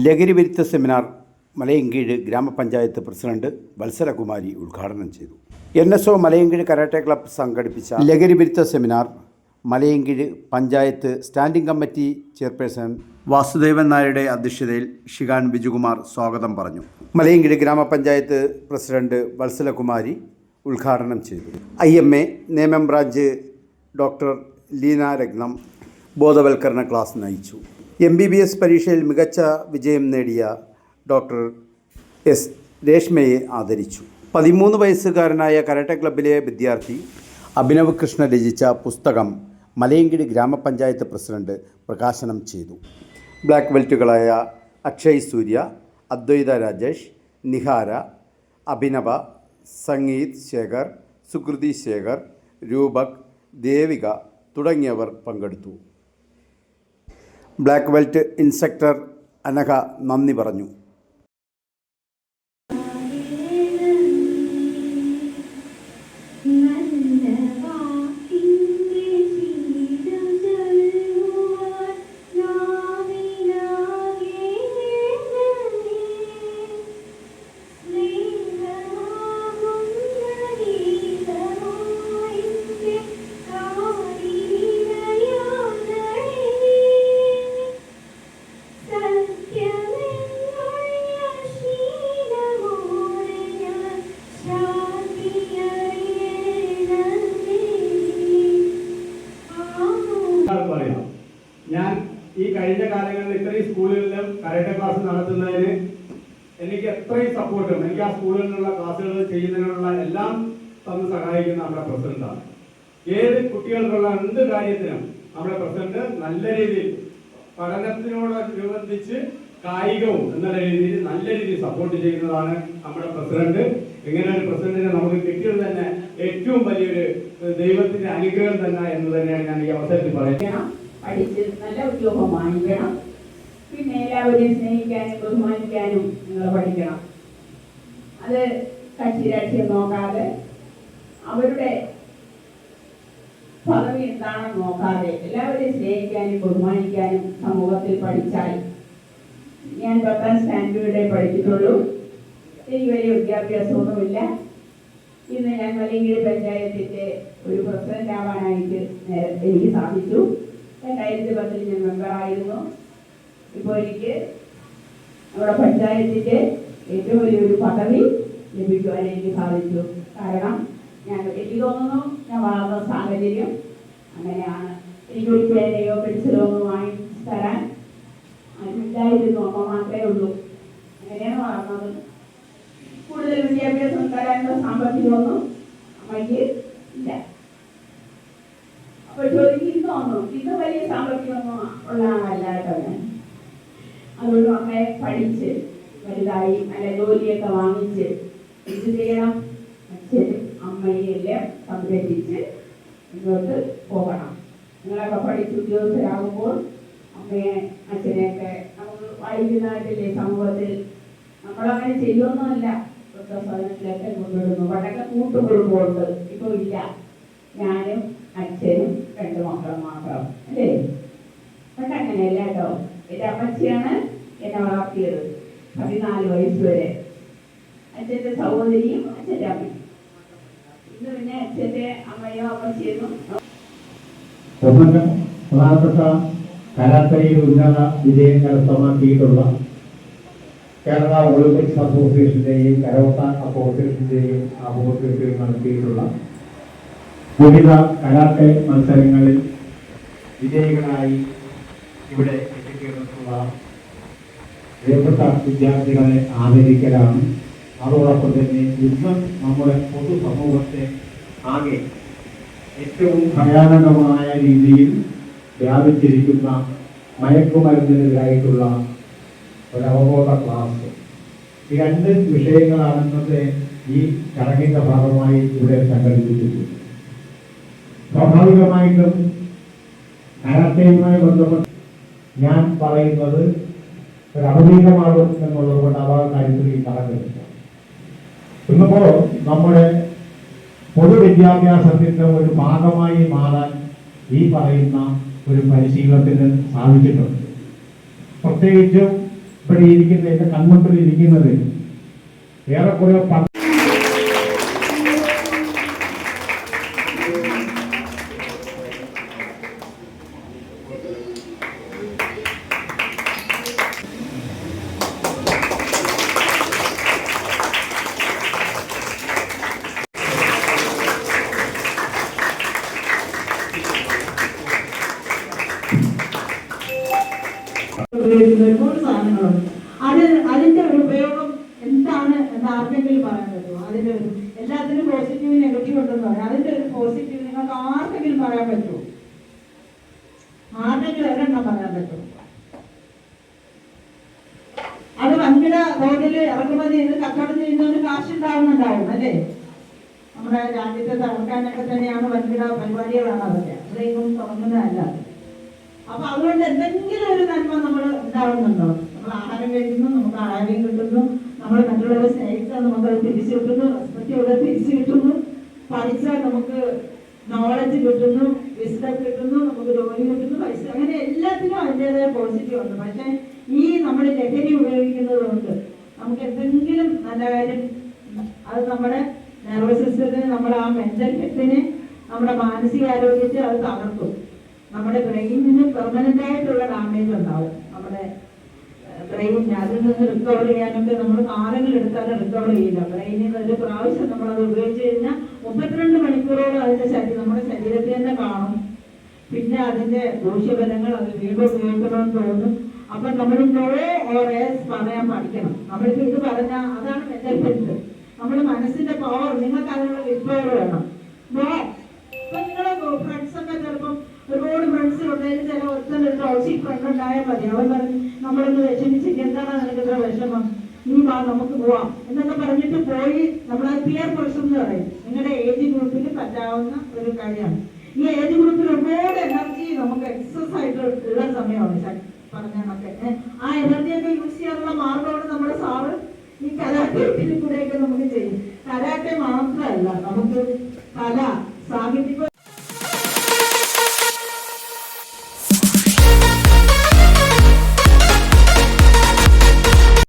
ലഹരി വിരുദ്ധ സെമിനാർ മലയങ്കീഴ് ഗ്രാമപഞ്ചായത്ത് പ്രസിഡന്റ് വത്സലകുമാരി ഉദ്ഘാടനം ചെയ്തു. N S O Malayankeezh karate club സംഘടിപ്പിച്ച ലഹരി വിരുദ്ധ seminar Malayankeezh panchayat standing committee chairperson Vasudevan നായരുടെ അധ്യക്ഷതയിൽ ഷിഗാൻ ബിജുകുമാർ സ്വാഗതം പറഞ്ഞു. മലയങ്കീഴ് ഗ്രാമപഞ്ചായത്ത് പ്രസിഡന്റ് വത്സലകുമാരി ഉദ്ഘാടനം ചെയ്തു. I M A Nemom branch doctor Leena Rathnam ബോധവൽക്കരണ ക്ലാസ് നയിച്ചു. എം ബി ബി എസ് പരീക്ഷയിൽ മികച്ച വിജയം നേടിയ ഡോക്ടർ എസ് രേഷ്മയെ ആദരിച്ചു. പതിമൂന്ന് വയസ്സുകാരനായ കരാട്ടെ ക്ലബിലെ വിദ്യാർത്ഥി അഭിനവ് കൃഷ്ണ രചിച്ച പുസ്തകം മലയങ്കിടി ഗ്രാമപഞ്ചായത്ത് പ്രസിഡന്റ് പ്രകാശനം ചെയ്തു. ബ്ലാക്ക് ബെൽറ്റുകളായ അക്ഷയ് സൂര്യ അദ്വൈത രാജേഷ് നിഹാര അഭിനവ സംഗീത് ശേഖർ സുകൃതി ശേഖർ രൂപക് ദേവിക തുടങ്ങിയവർ പങ്കെടുത്തു. ബ്ലാക്ക് ബെൽറ്റ് ഇൻസ്പെക്ടർ അനഘ നന്ദി പറഞ്ഞു എനിക്ക് എത്രയും സപ്പോർട്ടും എനിക്ക് ആ സ്കൂളിലുള്ള ക്ലാസ്സുകൾ ചെയ്യുന്നതിനുള്ള എല്ലാം തന്ന് സഹായിക്കുന്ന നമ്മുടെ പ്രസിഡന്റാണ് ഏത് കുട്ടികൾക്കുള്ള എന്ത് കാര്യത്തിനും നമ്മുടെ പ്രസിഡന്റ് നല്ല രീതിയിൽ പഠനത്തിനോടനുബന്ധിച്ച് കായികവും എന്നുള്ള രീതിയിൽ നല്ല രീതിയിൽ സപ്പോർട്ട് ചെയ്യുന്നതാണ് നമ്മുടെ പ്രസിഡന്റ് ഇങ്ങനെ ഒരു പ്രസിഡന്റിനെ നമുക്ക് കിട്ടിയത് തന്നെ ഏറ്റവും വലിയൊരു ദൈവത്തിന്റെ അനുഗ്രഹം തന്നെ എന്ന് തന്നെയാണ് ഞാൻ ഈ അവസരത്തിൽ പറയുന്നത്. പഠിച്ച് നല്ല ഉദ്യോഗം വാങ്ങിക്കണം. പിന്നെ എല്ലാവരെയും സ്നേഹിക്കാനും ബഹുമാനിക്കാനും നിങ്ങൾ പഠിക്കണം. അത് കക്ഷി രാഷ്ട്രീയം നോക്കാതെ അവരുടെ പദവി എന്താണെന്ന് നോക്കാതെ എല്ലാവരെയും സ്നേഹിക്കാനും ബഹുമാനിക്കാനും സമൂഹത്തിൽ പഠിച്ചാൽ ഞാൻ പത്താം സ്റ്റാൻഡേർഡ് പഠിച്ചിട്ടുള്ളൂ. എനിക്ക് വലിയ വിദ്യാഭ്യാസമൊന്നുമില്ല. ഇന്ന് ഞാൻ മലയങ്കിഴി പഞ്ചായത്തിന്റെ ഒരു പ്രസിഡന്റ് ആവാനായിട്ട് എനിക്ക് സാധിച്ചു. രണ്ടായിരത്തി പത്തിൽ ഞാൻ മെമ്പറായിരുന്നു. ഇപ്പോൾ എനിക്ക് നമ്മുടെ പഞ്ചായത്തിന്റെ ഏറ്റവും വലിയൊരു പദവി ലഭിക്കുവാൻ എനിക്ക് സാധിച്ചു. കാരണം ഞാൻ എനിക്ക് തോന്നുന്നു ഞാൻ വളർന്ന സാഹചര്യം അങ്ങനെയാണ്. എനിക്കൊരു പേനയോ പെൻസിലോ ഒന്നും വാങ്ങിച്ചു തരാൻ ആരുമില്ലായിരുന്നു. അമ്മ മാത്രമേ ഉള്ളൂ. അങ്ങനെയാണ് വളർന്നത്. കൂടുതൽ വിദ്യാഭ്യാസം തരാനുള്ള സാമ്പത്തികമൊന്നും അമ്മയ്ക്ക് ഇല്ല അപ്പൊ ചോദിക്കും ഇന്ന് വന്നു ഇന്ന് വലിയ സാമ്പത്തികമൊന്നും ഉള്ള ആളല്ല കേട്ടോ ഞാൻ അതുകൊണ്ട് അമ്മയെ പഠിച്ച് വലുതായി നല്ല ജോലിയൊക്കെ വാങ്ങിച്ച് എന്ത് ചെയ്യണം. അച്ഛനും അമ്മയെല്ലാം സംരക്ഷിച്ച് മുന്നോട്ട് പോകണം. നിങ്ങളൊക്കെ പഠിച്ച് ഉദ്യോഗസ്ഥരാകുമ്പോൾ അമ്മയെ അച്ഛനെയൊക്കെ നമുക്ക് വായിക്കുന്നതായിട്ടില്ലേ സമൂഹത്തിൽ? നമ്മളങ്ങനെ ചെയ്യൊന്നുമല്ല വൃദ്ധസദനത്തിലൊക്കെ കൊണ്ടുവിടുന്നു പണ്ടൊക്കെ കൂട്ടുകുടുംബമുണ്ട്. ഇപ്പൊ ഇല്ല. ഞാനും അച്ഛനും രണ്ട് മക്കളും മാത്രം. അല്ലേ? പണ്ടങ്ങനെയല്ല കേട്ടോ. എന്റെ അമ്മച്ചിയാണ് പതിനാല് വയസ്സ് വരെ. അച്ഛന്റെ സഹോദരിയും അച്ഛന്റെ അമ്മയും. ഇന്ന് പിന്നെ അച്ഛന്റെ അമ്മയോ അമ്മ ചെയ്യുന്നു പ്രധാനപ്പെട്ട കരാട്ടയിൽ ഉന്നത വിജയം കരസ്ഥമാക്കിയിട്ടുള്ള കേരള ഒളിമ്പിക്സ് അസോസിയേഷന്റെയും കരോട്ട അസോസിയേഷന്റെയും അസോസിയേഷനും നടത്തിയിട്ടുള്ള വിവിധ കരാട്ടെ മത്സരങ്ങളിൽ വിജയികളായി ഇവിടെ എത്തിച്ചേർന്നിട്ടുള്ള പ്രിയപ്പെട്ട വിദ്യാർത്ഥികളെ ആദരിക്കലാണ്. അതോടൊപ്പം തന്നെ ഇന്ന് നമ്മുടെ പൊതുസമൂഹത്തെ ആകെ ഏറ്റവും ഭയാനകമായ രീതിയിൽ വ്യാപിച്ചിരിക്കുന്ന മയക്കുമരുന്നിനെതിരായിട്ടുള്ള ഒരു അവബോധ ക്ലാസ് ഈ രണ്ട് വിഷയങ്ങളാണ് ഇന്നത്തെ ഈ ചടങ്ങിന്റെ ഭാഗമായി ഇവിടെ സംഘടിപ്പിച്ചിട്ടുണ്ട് സ്വാഭാവികമായിട്ടും കരാട്ടയുമായി ബന്ധപ്പെട്ട് ഞാൻ പറയുന്നത് ഒരു അപരീതമാകും എന്നുള്ളത് കൊണ്ട് ആ കാര്യത്തിൽ ഈ പറഞ്ഞില്ല ഇന്നിപ്പോ നമ്മുടെ പൊതുവിദ്യാഭ്യാസത്തിന്റെ ഒരു ഭാഗമായി മാറാൻ ഈ പറയുന്ന ഒരു പരിശീലനത്തിന് സാധിച്ചിട്ടുണ്ട്. പ്രത്യേകിച്ചും ഇവിടെ ഇരിക്കുന്ന എന്റെ കൺമുമ്പിൽ ഇരിക്കുന്നത് ഏറെക്കുറെ ഉപയോഗിക്കുന്ന ഒരുപാട് സാധനങ്ങളുണ്ട്. അത് അതിന്റെ ഒരു ഉപയോഗം എന്താണ് എന്ന് ആർക്കെങ്കിലും പറയാൻ പറ്റുമോ? അതിന്റെ ഒരു എല്ലാത്തിനും പോസിറ്റീവ് നെഗറ്റീവ് ഉണ്ടെന്ന് പറയാം. അതിന്റെ ഒരു പോസിറ്റീവ് നിങ്ങൾക്ക് ആർക്കെങ്കിലും പറയാൻ പറ്റുമോ? ആർക്കെങ്കിലും ഒരെണ്ണം പറയാൻ പറ്റുമോ? അത് വൻകിട റോഡിൽ ഇറക്കുമതി ചെയ്ത് കച്ചവടം ചെയ്യുന്നതിന് കാശുണ്ടാവുന്നുണ്ടാവും അല്ലേ? നമ്മുടെ രാജ്യത്തെ തകർക്കാനൊക്കെ തന്നെയാണ് വൻകിട പരിപാടികളാണ് അതൊക്കെ. അതൊന്നും തുടങ്ങുന്നതല്ല. അപ്പൊ അതുകൊണ്ട് എന്തെങ്കിലും ഒരു നന്മ നമ്മൾ ഉണ്ടാവുന്നുണ്ടോ? നമ്മൾ ആഹാരം കഴിക്കുന്നു നമുക്ക് ആഹാരം കിട്ടുന്നു നമ്മൾ മറ്റുള്ളവരെ സ്നേഹിച്ചാൽ നമുക്ക് അത് തിരിച്ചു കിട്ടുന്നു റെസ്പെക്റ്റോടെ തിരിച്ചു കിട്ടുന്നു പഠിച്ചാൽ നമുക്ക് നോളജ് കിട്ടുന്നു വിസ്ഡം കിട്ടുന്നു നമുക്ക് ജോലി കിട്ടുന്നു പൈസ അങ്ങനെ എല്ലാത്തിനും അതിന്റെതായ പോസിറ്റീവ് ഉണ്ട്. പക്ഷെ ഈ നമ്മൾ ലഹരി ഉപയോഗിക്കുന്നത് കൊണ്ട് നമുക്ക് എന്തെങ്കിലും നല്ല കാര്യം അത് നമ്മുടെ നെർവസ് സിസ്റ്റത്തിന് നമ്മുടെ ആ മെന്റൽ ഹെൽത്തിനെ നമ്മുടെ മാനസികാരോഗ്യത്തെ അത് തകർക്കും. നമ്മുടെ ബ്രെയിനിന് പെർമനന്റ് ആയിട്ടുള്ള ഡാമേജ് ഉണ്ടാവും. നമ്മുടെ ബ്രെയിനിന് അതിൽ നിന്ന് റിക്കവർ ചെയ്യാനൊക്കെ നമ്മൾ കാലങ്ങൾ എടുത്താലും റിക്കവർ ചെയ്യില്ല. ബ്രെയിനിൽ ഒരു പ്രാവശ്യം നമ്മൾ അത് ഉപയോഗിച്ച് കഴിഞ്ഞാൽ മുപ്പത്തിരണ്ട് മണിക്കൂറോളം അതിന്റെ ശരീരം നമ്മുടെ ശരീരത്തിൽ തന്നെ കാണും. പിന്നെ അതിന്റെ ദൂഷ്യഫലങ്ങൾ അത് വീണ്ടും ഉപയോഗിക്കണമെന്ന് തോന്നും. അപ്പൊ നമ്മൾ നോ എസ് പറയാൻ പഠിക്കണം. നമ്മളിപ്പോ ഇത് പറഞ്ഞ അതാണ് മെന്റൽ ഹെൽത്ത് നമ്മുടെ മനസ്സിന്റെ പവർ നിങ്ങൾക്ക് അതിനുള്ള വിൽപ്പവർ വേണം. നോ ഫ്രണ്ട് ഉണ്ടായാൽ മതി. അവൻ പറഞ്ഞു നമ്മളൊന്ന് വിഷമിച്ചിട്ട് എന്താണ് നിനക്ക് ഇത്ര വിഷമം? നീ വാ നമുക്ക് പോവാം. എന്നൊക്കെ പറഞ്ഞിട്ട് പോയി നമ്മളെ പിയർ പ്രഷർ എന്ന് പറയും. നിങ്ങളുടെ ഏജ് ഗ്രൂപ്പിൽ പറ്റാവുന്ന ഒരു കാര്യമാണ്. ഈ ഏജ് ഗ്രൂപ്പിൽ ഒരുപാട് എനർജി നമുക്ക് എക്സസ് ആയിട്ട് ഉള്ള സമയമാണ് പറഞ്ഞൊക്കെ ആ എനർജിയൊക്കെ യൂസ് ചെയ്യാനുള്ള മാർഗമാണ് നമ്മുടെ സാറ്. ഈ കലാട്ടിൽ കൂടെയൊക്കെ നമുക്ക് ചെയ്യും. കരാട്ടെ മാത്രമല്ല നമുക്ക് കല സാഹിത്യ